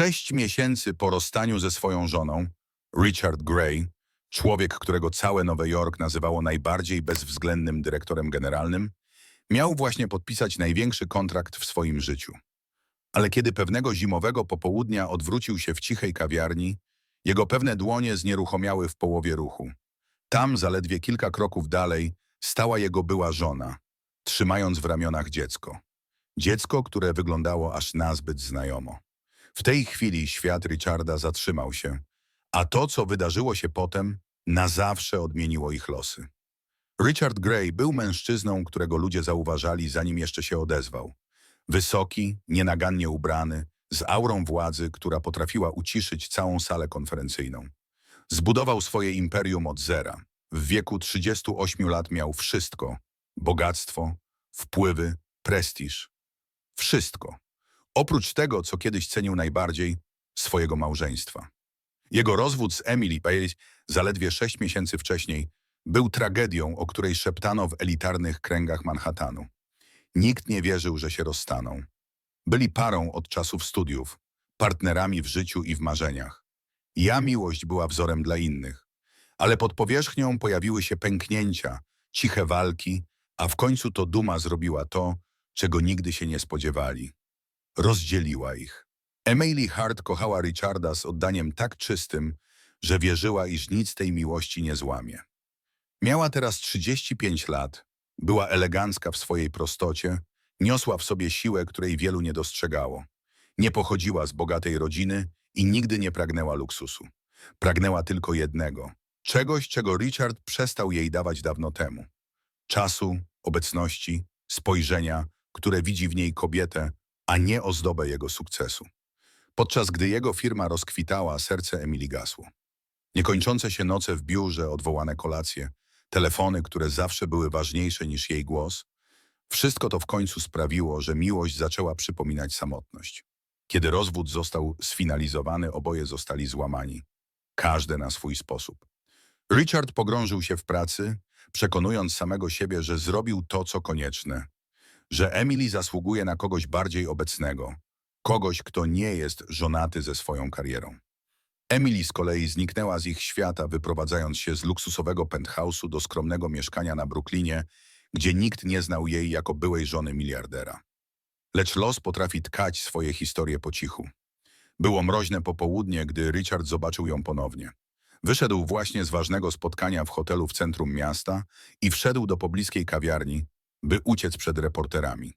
Sześć miesięcy po rozstaniu ze swoją żoną, Richard Gray, człowiek, którego całe Nowe Jork nazywało najbardziej bezwzględnym dyrektorem generalnym, miał właśnie podpisać największy kontrakt w swoim życiu. Ale kiedy pewnego zimowego popołudnia odwrócił się w cichej kawiarni, jego pewne dłonie znieruchomiały w połowie ruchu. Tam, zaledwie kilka kroków dalej, stała jego była żona, trzymając w ramionach dziecko. Dziecko, które wyglądało aż nazbyt znajomo. W tej chwili świat Richarda zatrzymał się, a to, co wydarzyło się potem, na zawsze odmieniło ich losy. Richard Gray był mężczyzną, którego ludzie zauważali, zanim jeszcze się odezwał. Wysoki, nienagannie ubrany, z aurą władzy, która potrafiła uciszyć całą salę konferencyjną. Zbudował swoje imperium od zera. W wieku 38 lat miał wszystko. Bogactwo, wpływy, prestiż. Wszystko. Oprócz tego, co kiedyś cenił najbardziej, swojego małżeństwa. Jego rozwód z Emily Page zaledwie sześć miesięcy wcześniej był tragedią, o której szeptano w elitarnych kręgach Manhattanu. Nikt nie wierzył, że się rozstaną. Byli parą od czasów studiów, partnerami w życiu i w marzeniach. Ja miłość była wzorem dla innych, ale pod powierzchnią pojawiły się pęknięcia, ciche walki, a w końcu to duma zrobiła to, czego nigdy się nie spodziewali. Rozdzieliła ich. Emily Hart kochała Richarda z oddaniem tak czystym, że wierzyła, iż nic tej miłości nie złamie. Miała teraz 35 lat, była elegancka w swojej prostocie, niosła w sobie siłę, której wielu nie dostrzegało. Nie pochodziła z bogatej rodziny i nigdy nie pragnęła luksusu. Pragnęła tylko jednego, czegoś, czego Richard przestał jej dawać dawno temu. Czasu, obecności, spojrzenia, które widzi w niej kobietę, a nie ozdobę jego sukcesu. Podczas gdy jego firma rozkwitała, serce Emily gasło. Niekończące się noce w biurze, odwołane kolacje, telefony, które zawsze były ważniejsze niż jej głos, wszystko to w końcu sprawiło, że miłość zaczęła przypominać samotność. Kiedy rozwód został sfinalizowany, oboje zostali złamani. Każde na swój sposób. Richard pogrążył się w pracy, przekonując samego siebie, że zrobił to, co konieczne. Że Emily zasługuje na kogoś bardziej obecnego. Kogoś, kto nie jest żonaty ze swoją karierą. Emily z kolei zniknęła z ich świata, wyprowadzając się z luksusowego penthouse'u do skromnego mieszkania na Brooklynie, gdzie nikt nie znał jej jako byłej żony miliardera. Lecz los potrafi tkać swoje historie po cichu. Było mroźne popołudnie, gdy Richard zobaczył ją ponownie. Wyszedł właśnie z ważnego spotkania w hotelu w centrum miasta i wszedł do pobliskiej kawiarni, by uciec przed reporterami.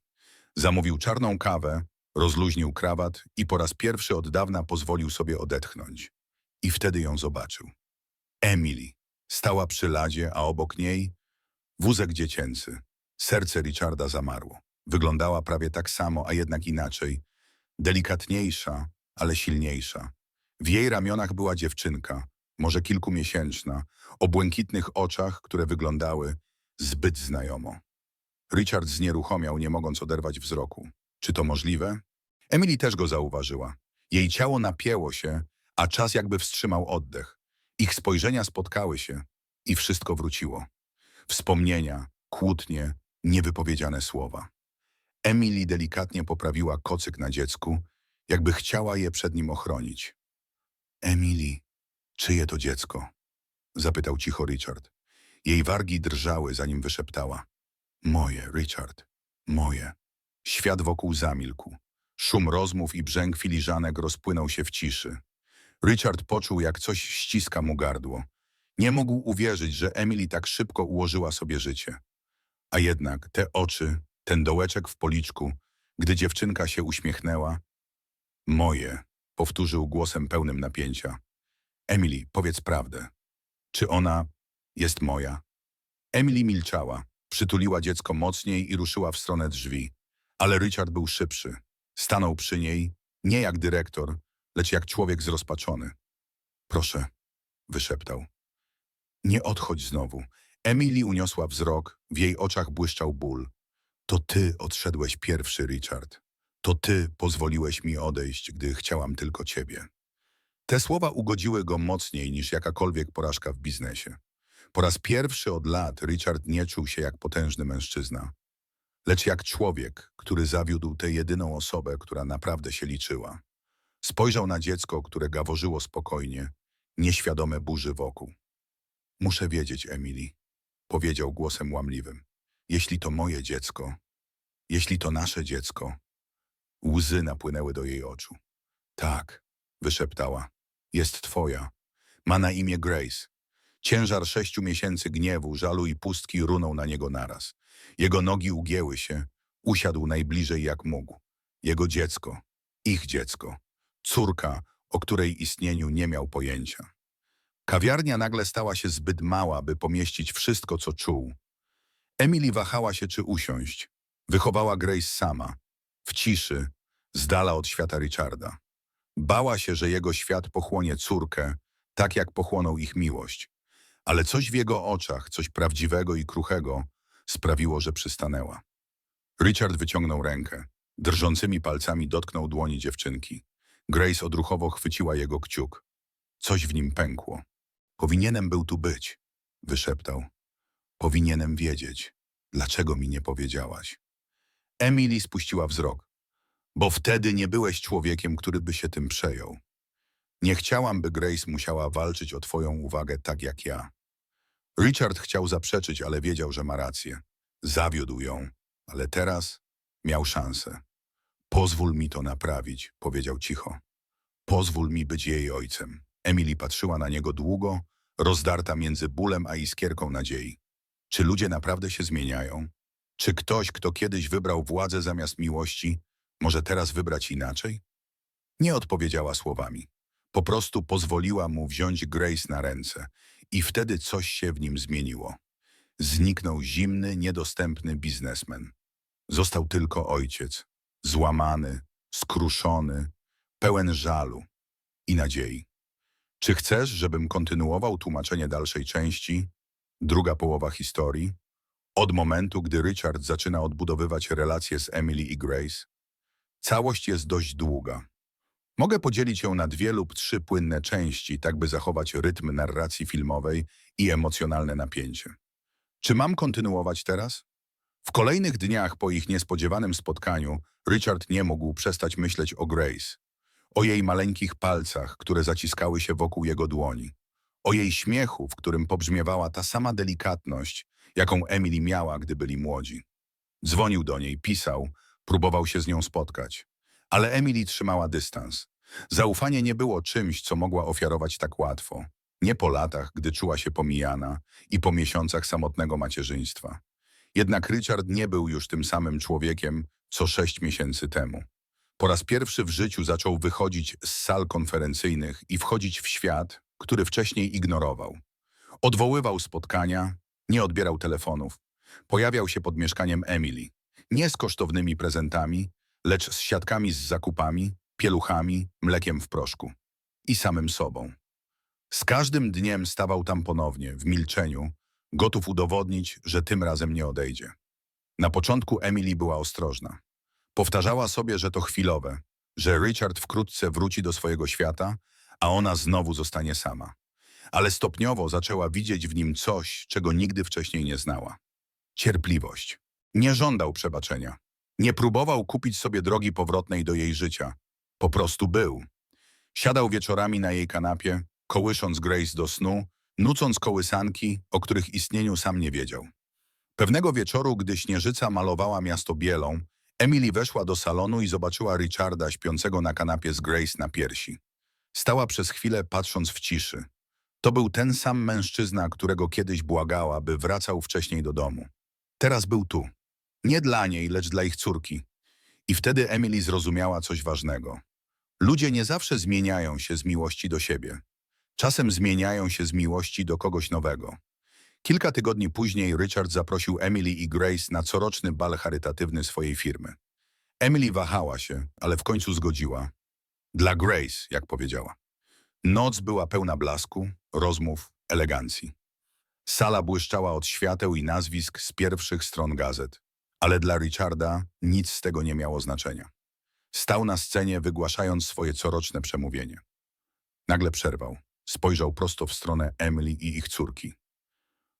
Zamówił czarną kawę, rozluźnił krawat i po raz pierwszy od dawna pozwolił sobie odetchnąć. I wtedy ją zobaczył. Emily stała przy ladzie, a obok niej wózek dziecięcy. Serce Richarda zamarło. Wyglądała prawie tak samo, a jednak inaczej. Delikatniejsza, ale silniejsza. W jej ramionach była dziewczynka, może kilkumiesięczna, o błękitnych oczach, które wyglądały zbyt znajomo. Richard znieruchomiał, nie mogąc oderwać wzroku. Czy to możliwe? Emily też go zauważyła. Jej ciało napięło się, a czas jakby wstrzymał oddech. Ich spojrzenia spotkały się i wszystko wróciło. Wspomnienia, kłótnie, niewypowiedziane słowa. Emily delikatnie poprawiła kocyk na dziecku, jakby chciała je przed nim ochronić. Emily, czyje to dziecko? Zapytał cicho Richard. Jej wargi drżały, zanim wyszeptała. Moje, Richard, moje. Świat wokół zamilkł. Szum rozmów i brzęk filiżanek rozpłynął się w ciszy. Richard poczuł, jak coś ściska mu gardło. Nie mógł uwierzyć, że Emily tak szybko ułożyła sobie życie. A jednak te oczy, ten dołeczek w policzku, gdy dziewczynka się uśmiechnęła. Moje, powtórzył głosem pełnym napięcia. Emily, powiedz prawdę. Czy ona jest moja? Emily milczała, przytuliła dziecko mocniej i ruszyła w stronę drzwi. Ale Richard był szybszy. Stanął przy niej, nie jak dyrektor, lecz jak człowiek zrozpaczony. Proszę, wyszeptał. Nie odchodź znowu. Emily uniosła wzrok, w jej oczach błyszczał ból. To ty odszedłeś pierwszy, Richard. To ty pozwoliłeś mi odejść, gdy chciałam tylko ciebie. Te słowa ugodziły go mocniej niż jakakolwiek porażka w biznesie. Po raz pierwszy od lat Richard nie czuł się jak potężny mężczyzna, lecz jak człowiek, który zawiódł tę jedyną osobę, która naprawdę się liczyła. Spojrzał na dziecko, które gaworzyło spokojnie, nieświadome burzy wokół. Muszę wiedzieć, Emily, powiedział głosem łamliwym. Jeśli to moje dziecko, jeśli to nasze dziecko. Łzy napłynęły do jej oczu. Tak, wyszeptała. Jest twoja. Ma na imię Grace. Ciężar sześciu miesięcy gniewu, żalu i pustki runął na niego naraz. Jego nogi ugięły się, usiadł najbliżej jak mógł. Jego dziecko, ich dziecko, córka, o której istnieniu nie miał pojęcia. Kawiarnia nagle stała się zbyt mała, by pomieścić wszystko, co czuł. Emily wahała się, czy usiąść. Wychowała Grace sama, w ciszy, z dala od świata Richarda. Bała się, że jego świat pochłonie córkę, tak jak pochłonął ich miłość. Ale coś w jego oczach, coś prawdziwego i kruchego, sprawiło, że przystanęła. Richard wyciągnął rękę. Drżącymi palcami dotknął dłoni dziewczynki. Grace odruchowo chwyciła jego kciuk. Coś w nim pękło. Powinienem był tu być, wyszeptał. Powinienem wiedzieć. Dlaczego mi nie powiedziałaś? Emily spuściła wzrok. Bo wtedy nie byłeś człowiekiem, który by się tym przejął. Nie chciałam, by Grace musiała walczyć o twoją uwagę tak jak ja. Richard chciał zaprzeczyć, ale wiedział, że ma rację. Zawiódł ją, ale teraz miał szansę. Pozwól mi to naprawić, powiedział cicho. Pozwól mi być jej ojcem. Emily patrzyła na niego długo, rozdarta między bólem a iskierką nadziei. Czy ludzie naprawdę się zmieniają? Czy ktoś, kto kiedyś wybrał władzę zamiast miłości, może teraz wybrać inaczej? Nie odpowiedziała słowami. Po prostu pozwoliła mu wziąć Grace na ręce i wtedy coś się w nim zmieniło. Zniknął zimny, niedostępny biznesmen. Został tylko ojciec, złamany, skruszony, pełen żalu i nadziei. Czy chcesz, żebym kontynuował tłumaczenie dalszej części, druga połowa historii, od momentu, gdy Richard zaczyna odbudowywać relacje z Emily i Grace? Całość jest dość długa. Mogę podzielić ją na dwie lub trzy płynne części, tak by zachować rytm narracji filmowej i emocjonalne napięcie. Czy mam kontynuować teraz? W kolejnych dniach po ich niespodziewanym spotkaniu Richard nie mógł przestać myśleć o Grace, o jej maleńkich palcach, które zaciskały się wokół jego dłoni, o jej śmiechu, w którym pobrzmiewała ta sama delikatność, jaką Emily miała, gdy byli młodzi. Dzwonił do niej, pisał, próbował się z nią spotkać. Ale Emily trzymała dystans. Zaufanie nie było czymś, co mogła ofiarować tak łatwo. Nie po latach, gdy czuła się pomijana i po miesiącach samotnego macierzyństwa. Jednak Richard nie był już tym samym człowiekiem, co sześć miesięcy temu. Po raz pierwszy w życiu zaczął wychodzić z sal konferencyjnych i wchodzić w świat, który wcześniej ignorował. Odwoływał spotkania, nie odbierał telefonów. Pojawiał się pod mieszkaniem Emily. Nie z kosztownymi prezentami, lecz z siatkami z zakupami, pieluchami, mlekiem w proszku. I samym sobą. Z każdym dniem stawał tam ponownie, w milczeniu, gotów udowodnić, że tym razem nie odejdzie. Na początku Emily była ostrożna. Powtarzała sobie, że to chwilowe, że Richard wkrótce wróci do swojego świata, a ona znowu zostanie sama. Ale stopniowo zaczęła widzieć w nim coś, czego nigdy wcześniej nie znała. Cierpliwość. Nie żądał przebaczenia. Nie próbował kupić sobie drogi powrotnej do jej życia. Po prostu był. Siadał wieczorami na jej kanapie, kołysząc Grace do snu, nucąc kołysanki, o których istnieniu sam nie wiedział. Pewnego wieczoru, gdy śnieżyca malowała miasto bielą, Emily weszła do salonu i zobaczyła Richarda śpiącego na kanapie z Grace na piersi. Stała przez chwilę, patrząc w ciszy. To był ten sam mężczyzna, którego kiedyś błagała, by wracał wcześniej do domu. Teraz był tu. Nie dla niej, lecz dla ich córki. I wtedy Emily zrozumiała coś ważnego. Ludzie nie zawsze zmieniają się z miłości do siebie. Czasem zmieniają się z miłości do kogoś nowego. Kilka tygodni później Richard zaprosił Emily i Grace na coroczny bal charytatywny swojej firmy. Emily wahała się, ale w końcu zgodziła. Dla Grace, jak powiedziała. Noc była pełna blasku, rozmów, elegancji. Sala błyszczała od świateł i nazwisk z pierwszych stron gazet. Ale dla Richarda nic z tego nie miało znaczenia. Stał na scenie, wygłaszając swoje coroczne przemówienie. Nagle przerwał. Spojrzał prosto w stronę Emily i ich córki.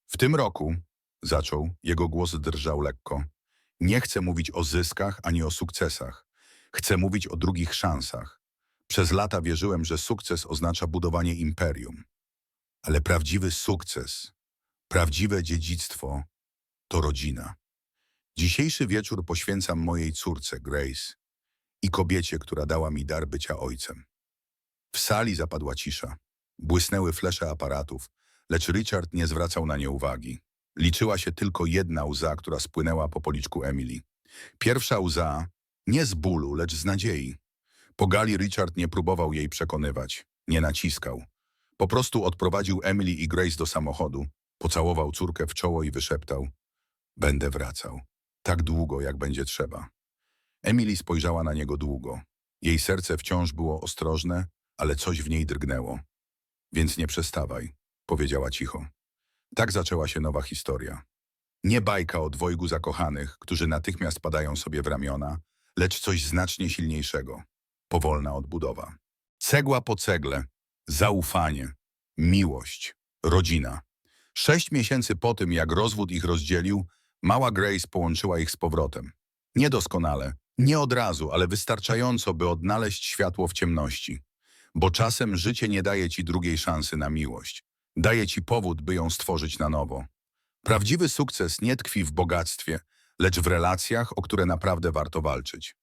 W tym roku, zaczął, jego głos drżał lekko, nie chcę mówić o zyskach ani o sukcesach. Chcę mówić o drugich szansach. Przez lata wierzyłem, że sukces oznacza budowanie imperium. Ale prawdziwy sukces, prawdziwe dziedzictwo to rodzina. Dzisiejszy wieczór poświęcam mojej córce Grace i kobiecie, która dała mi dar bycia ojcem. W sali zapadła cisza. Błysnęły flesze aparatów, lecz Richard nie zwracał na nie uwagi. Liczyła się tylko jedna łza, która spłynęła po policzku Emily. Pierwsza łza nie z bólu, lecz z nadziei. Po gali Richard nie próbował jej przekonywać, nie naciskał. Po prostu odprowadził Emily i Grace do samochodu, pocałował córkę w czoło i wyszeptał Będę wracał. Tak długo, jak będzie trzeba. Emily spojrzała na niego długo. Jej serce wciąż było ostrożne, ale coś w niej drgnęło. Więc nie przestawaj, powiedziała cicho. Tak zaczęła się nowa historia. Nie bajka o dwojgu zakochanych, którzy natychmiast padają sobie w ramiona, lecz coś znacznie silniejszego. Powolna odbudowa. Cegła po cegle, zaufanie, miłość, rodzina. Sześć miesięcy po tym, jak rozwód ich rozdzielił, mała Grace połączyła ich z powrotem. Niedoskonale, nie od razu, ale wystarczająco, by odnaleźć światło w ciemności. Bo czasem życie nie daje ci drugiej szansy na miłość. Daje ci powód, by ją stworzyć na nowo. Prawdziwy sukces nie tkwi w bogactwie, lecz w relacjach, o które naprawdę warto walczyć.